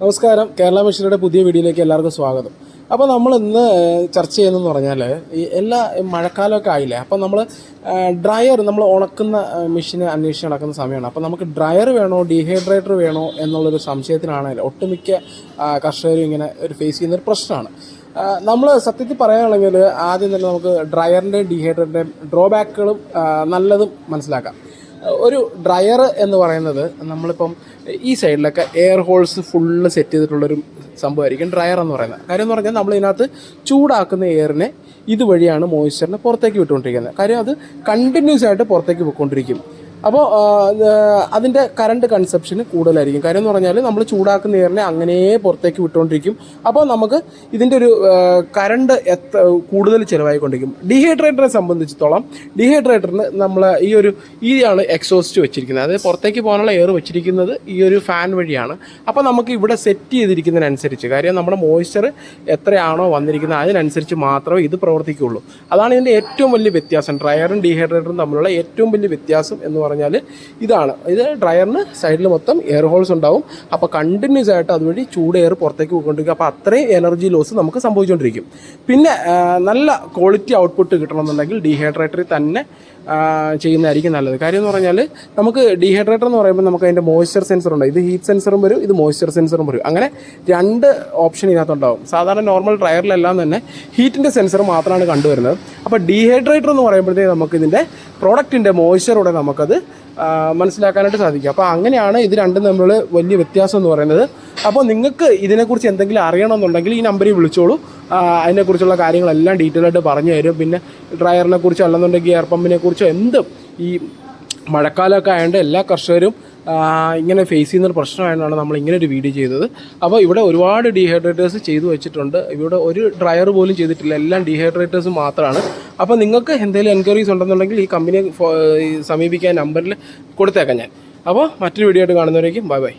നമസ്കാരം. കേരള മിഷനുടെ പുതിയ വീഡിയോയിലേക്ക് എല്ലാവർക്കും സ്വാഗതം. അപ്പോൾ നമ്മൾ ഇന്ന് ചർച്ച ചെയ്യുന്നതെന്ന് പറഞ്ഞാൽ ഈ എല്ലാ മഴക്കാലമൊക്കെ ആയില്ലേ? അപ്പോൾ നമ്മൾ ഡ്രയർ നമ്മൾ ഉണക്കുന്ന മെഷീന് അന്വേഷിച്ച് നടക്കുന്ന സമയമാണ്. അപ്പോൾ നമുക്ക് ഡ്രയർ വേണോ ഡീഹൈഡ്രേറ്റർ വേണോ എന്നുള്ളൊരു സംശയത്തിനാണ് ഒട്ടുമിക്ക കർഷകരും ഇങ്ങനെ ഒരു ഫേസ് ചെയ്യുന്ന ഒരു പ്രശ്നമാണ് നമ്മൾ സത്യത്തിൽ പറയുകയാണെങ്കിൽ ആദ്യം തന്നെ നമുക്ക് ഡ്രയറിന്റെ ഡീഹൈഡ്രേറ്ററിന്റെയും ഡ്രോബാക്കുകളും നല്ലതും മനസ്സിലാക്കാം. ഒരു ഡ്രയർ എന്ന് പറയുന്നത് നമ്മളിപ്പം ഈ സൈഡിലൊക്കെ എയർ ഹോൾസ് ഫുള്ള് സെറ്റ് ചെയ്തിട്ടുള്ളൊരു സംഭവമായിരിക്കും ഡ്രയർ എന്ന് പറയുന്നത്. കാര്യം എന്ന് പറഞ്ഞാൽ നമ്മൾ ഇതിനകത്ത് ചൂടാക്കുന്ന എയറിനെ ഇതുവഴിയാണ് മോയ്സ്ചറിനെ പുറത്തേക്ക് വിട്ടുകൊണ്ടിരിക്കുന്നത്. കാര്യം അത് കണ്ടിന്യൂസ് ആയിട്ട് പുറത്തേക്ക് പോയിക്കൊണ്ടിരിക്കും. അപ്പോൾ അതിന്റെ കറണ്ട് കൺസപ്ഷന് കൂടുതലായിരിക്കും. കാര്യം എന്ന് പറഞ്ഞാൽ നമ്മൾ ചൂടാക്കുന്ന എയറിനെ അങ്ങനെ പുറത്തേക്ക് വിട്ടുകൊണ്ടിരിക്കും. അപ്പോൾ നമുക്ക് ഇതിന്റെ ഒരു കറണ്ട് എത്ര കൂടുതൽ ചിലവായിക്കൊണ്ടിരിക്കും. ഡീഹൈഡ്രേറ്ററെ സംബന്ധിച്ചിടത്തോളം ഡീഹൈഡ്രേറ്ററിന് നമ്മൾ ഈ ഒരു ഈയാണ് എക്സോസ്റ്റ് വെച്ചിരിക്കുന്നത്. അതായത് പുറത്തേക്ക് പോകാനുള്ള എയർ വെച്ചിരിക്കുന്നത് ഈ ഒരു ഫാൻ വഴിയാണ്. അപ്പോൾ നമുക്ക് ഇവിടെ സെറ്റ് ചെയ്തിരിക്കുന്നതിനനുസരിച്ച് കാര്യം നമ്മുടെ മോയ്സ്ചർ എത്രയാണോ വന്നിരിക്കുന്നത് അതിനനുസരിച്ച് മാത്രമേ ഇത് പ്രവർത്തിക്കുകയുള്ളൂ. അതാണ് ഇതിന്റെ ഏറ്റവും വലിയ വ്യത്യാസം. ഡ്രയറും ഡീഹൈഡ്രേറ്ററും തമ്മിലുള്ള ഏറ്റവും വലിയ വ്യത്യാസം എന്ന് പറഞ്ഞാൽ ഇതാണ്. ഇത് ഡ്രയറിന് സൈഡിൽ മൊത്തം എയർ ഹോൾസ് ഉണ്ടാവും. അപ്പോൾ കണ്ടിന്യൂസ് ആയിട്ട് അതുവഴി ചൂട് എയർ പുറത്തേക്ക് പോയിക്കൊണ്ടിരിക്കും അപ്പോൾ അത്രയും എനർജി ലോസ് നമുക്ക് സംഭവിച്ചുകൊണ്ടിരിക്കും പിന്നെ നല്ല ക്വാളിറ്റി ഔട്ട്പുട്ട് കിട്ടണമെന്നുണ്ടെങ്കിൽ ഡീഹൈഡ്രേറ്ററിൽ തന്നെ ചെയ്യുന്നതായിരിക്കും നല്ലത്. കാര്യം എന്ന് പറഞ്ഞാൽ നമുക്ക് ഡീഹൈഡ്രേറ്റർ എന്ന് പറയുമ്പോൾ നമുക്ക് അതിന്റെ മോയ്സ്ചർ സെൻസർ ഉണ്ട്. ഇത് ഹീറ്റ് സെൻസറും വരും ഇത് മോയ്സ്ചർ സെൻസറും വരും. അങ്ങനെ രണ്ട് ഓപ്ഷൻ ഇതിനകത്തുണ്ടാവും. സാധാരണ നോർമൽ ഡ്രയറിലെല്ലാം തന്നെ ഹീറ്റിന്റെ സെൻസർ മാത്രമാണ് കണ്ടുവരുന്നത്. അപ്പോൾ ഡീഹൈഡ്രേറ്റർ എന്ന് പറയുമ്പോഴത്തേക്ക് നമുക്ക് ഇതിന്റെ പ്രോഡക്റ്റിന്റെ മോയ്സ്ചറോടെ നമുക്കത് മനസ്സിലാക്കാനായിട്ട് സാധിക്കും. അപ്പോൾ അങ്ങനെയാണ് ഇത് രണ്ടും നമ്മൾ വലിയ വ്യത്യാസം എന്ന് പറയുന്നത്. അപ്പോൾ നിങ്ങൾക്ക് ഇതിനെക്കുറിച്ച് എന്തെങ്കിലും അറിയണമെന്നുണ്ടെങ്കിൽ ഈ നമ്പറിൽ വിളിച്ചോളൂ. അതിനെക്കുറിച്ചുള്ള കാര്യങ്ങളെല്ലാം ഡീറ്റെയിൽ ആയിട്ട് പറഞ്ഞു തരും. പിന്നെ ഡ്രയറിനെ കുറിച്ചോ അല്ലെന്നുണ്ടെങ്കിൽ എയർ പമ്പിനെ കുറിച്ചോ എന്തും ഈ മഴക്കാലമൊക്കെ ആയതുകൊണ്ട് എല്ലാ കർഷകരും ഇങ്ങനെ ഫേസ് ചെയ്യുന്ന ഒരു പ്രശ്നമായിട്ടാണ് നമ്മൾ ഇങ്ങനെ ഒരു വീഡിയോ ചെയ്തത്. അപ്പോൾ ഇവിടെ ഒരുപാട് ഡീഹൈഡ്രേറ്റേഴ്സ് ചെയ്തു വെച്ചിട്ടുണ്ട്. ഇവിടെ ഒരു ഡ്രയർ പോലും ചെയ്തിട്ടില്ല. എല്ലാം ഡീഹൈഡ്രേറ്റേഴ്സ് മാത്രമാണ്. അപ്പോൾ നിങ്ങൾക്ക് എന്തെങ്കിലും എൻക്വയറീസ് ഉണ്ടെന്നുണ്ടെങ്കിൽ ഈ കമ്പനിയെ സമീപിക്കാൻ നമ്പറിൽ കൊടുത്തേക്കാം ഞാൻ. അപ്പോൾ മറ്റൊരു വീഡിയോ ആയിട്ട് കാണുന്നവരേക്കും ബൈ ബൈ